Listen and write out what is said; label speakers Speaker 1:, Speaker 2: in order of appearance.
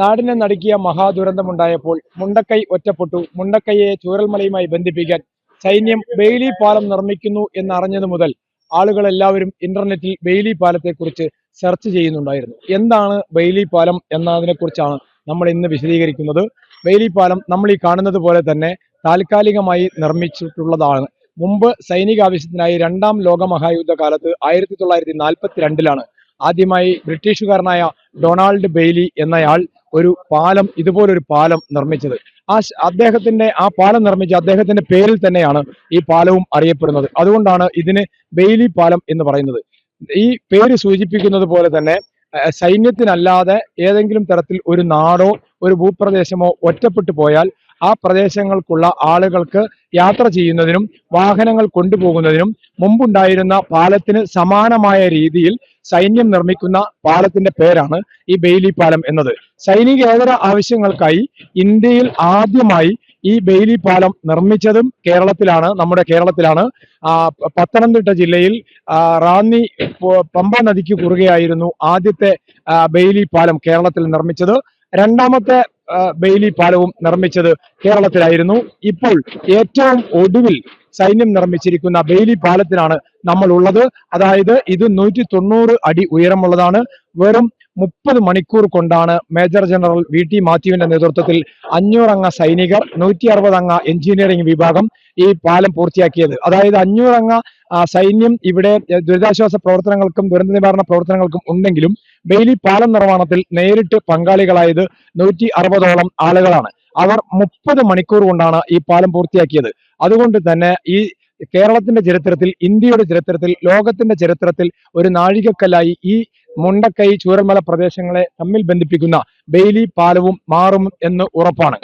Speaker 1: നാടിനെ നടുക്കിയ മഹാദുരന്തമുണ്ടായപ്പോൾ മുണ്ടക്കൈ ഒറ്റപ്പെട്ടു. മുണ്ടക്കൈയെ ചൂരൽമലയുമായി ബന്ധിപ്പിക്കാൻ സൈന്യം ബെയിലി പാലം നിർമ്മിക്കുന്നു എന്നറിഞ്ഞതു മുതൽ ആളുകളെല്ലാവരും ഇന്റർനെറ്റിൽ ബെയിലി പാലത്തെക്കുറിച്ച് സെർച്ച് ചെയ്യുന്നുണ്ടായിരുന്നു. എന്താണ് ബെയിലി പാലം എന്നതിനെ കുറിച്ചാണ് നമ്മൾ ഇന്ന് വിശദീകരിക്കുന്നത്. ബെയിലി പാലം നമ്മൾ ഈ കാണുന്നത് പോലെ തന്നെ താൽക്കാലികമായി നിർമ്മിച്ചിട്ടുള്ളതാണ്. മുമ്പ് സൈനിക ആവശ്യത്തിനായി രണ്ടാം ലോക മഹായുദ്ധ കാലത്ത് ആയിരത്തി തൊള്ളായിരത്തി നാൽപ്പത്തി രണ്ടിലാണ് ആദ്യമായി ബ്രിട്ടീഷുകാരനായ ഡൊണാൾഡ് ബെയ്ലി എന്നയാൾ ഒരു പാലം ഇതുപോലൊരു പാലം നിർമ്മിച്ചത്. ആ അദ്ദേഹത്തിന്റെ ആ പാലം നിർമ്മിച്ച അദ്ദേഹത്തിന്റെ പേരിൽ തന്നെയാണ് ഈ പാലവും അറിയപ്പെടുന്നത്. അതുകൊണ്ടാണ് ഇതിന് ബെയിലി പാലം എന്ന് പറയുന്നത്. ഈ പേര് സൂചിപ്പിക്കുന്നത് പോലെ തന്നെ സൈന്യത്തിനല്ലാതെ ഏതെങ്കിലും തരത്തിൽ ഒരു നാടോ ഒരു ഭൂപ്രദേശമോ ഒറ്റപ്പെട്ടു പോയാൽ ആ പ്രദേശങ്ങൾക്കുള്ള ആളുകൾക്ക് യാത്ര ചെയ്യുന്നതിനും വാഹനങ്ങൾ കൊണ്ടുപോകുന്നതിനും മുമ്പുണ്ടായിരുന്ന പാലത്തിന് സമാനമായ രീതിയിൽ സൈന്യം നിർമ്മിക്കുന്ന പാലത്തിന്റെ പേരാണ് ഈ ബെയിലി പാലം എന്നത്. സൈനികേതര ആവശ്യങ്ങൾക്കായി ഇന്ത്യയിൽ ആദ്യമായി ഈ ബെയിലി പാലം നിർമ്മിച്ചതും കേരളത്തിലാണ് നമ്മുടെ കേരളത്തിലാണ്. പത്തനംതിട്ട ജില്ലയിൽ റാന്നി പമ്പ നദിക്ക് കുറുകയായിരുന്നു ആദ്യത്തെ ബെയിലി പാലം കേരളത്തിൽ നിർമ്മിച്ചത്. രണ്ടാമത്തെ ബെയിലി പാലവും നിർമ്മിച്ചത് കേരളത്തിലായിരുന്നു. ഇപ്പോൾ ഏറ്റവും ഒടുവിൽ സൈന്യം നിർമ്മിച്ചിരിക്കുന്ന ബെയിലി പാലത്തിനാണ് നമ്മൾ ഉള്ളത് അതായത് ഇത് നൂറ്റി തൊണ്ണൂറ് അടി ഉയരമുള്ളതാണ്. വെറും മുപ്പത് മണിക്കൂർ കൊണ്ടാണ് മേജർ ജനറൽ വി ടി മാത്യുവിന്റെ നേതൃത്വത്തിൽ അഞ്ഞൂറംഗ സൈനികർ നൂറ്റി അറുപതംഗ എഞ്ചിനീയറിംഗ് വിഭാഗം ഈ പാലം പൂർത്തിയാക്കിയത്. അതായത് അഞ്ഞൂറംഗ സൈന്യം ഇവിടെ ദുരിതാശ്വാസ പ്രവർത്തനങ്ങൾക്കും ദുരന്ത നിവാരണ പ്രവർത്തനങ്ങൾക്കും ഉണ്ടെങ്കിലും ബെയിലി പാലം നിർമ്മാണത്തിൽ നേരിട്ട് പങ്കാളികളായത് നൂറ്റി അറുപതോളം ആളുകളാണ്. അവർ മുപ്പത് മണിക്കൂർ കൊണ്ടാണ് ഈ പാലം പൂർത്തിയാക്കിയത്. അതുകൊണ്ട് തന്നെ ഈ കേരളത്തിന്റെ ചരിത്രത്തിൽ ഇന്ത്യയുടെ ചരിത്രത്തിൽ ലോകത്തിന്റെ ചരിത്രത്തിൽ ഒരു നാഴികക്കല്ലായി ഈ മുണ്ടക്കൈ ചൂരൽമല പ്രദേശങ്ങളെ തമ്മിൽ ബന്ധിപ്പിക്കുന്ന ബെയിലി പാലവും മാറും എന്ന് ഉറപ്പാണ്.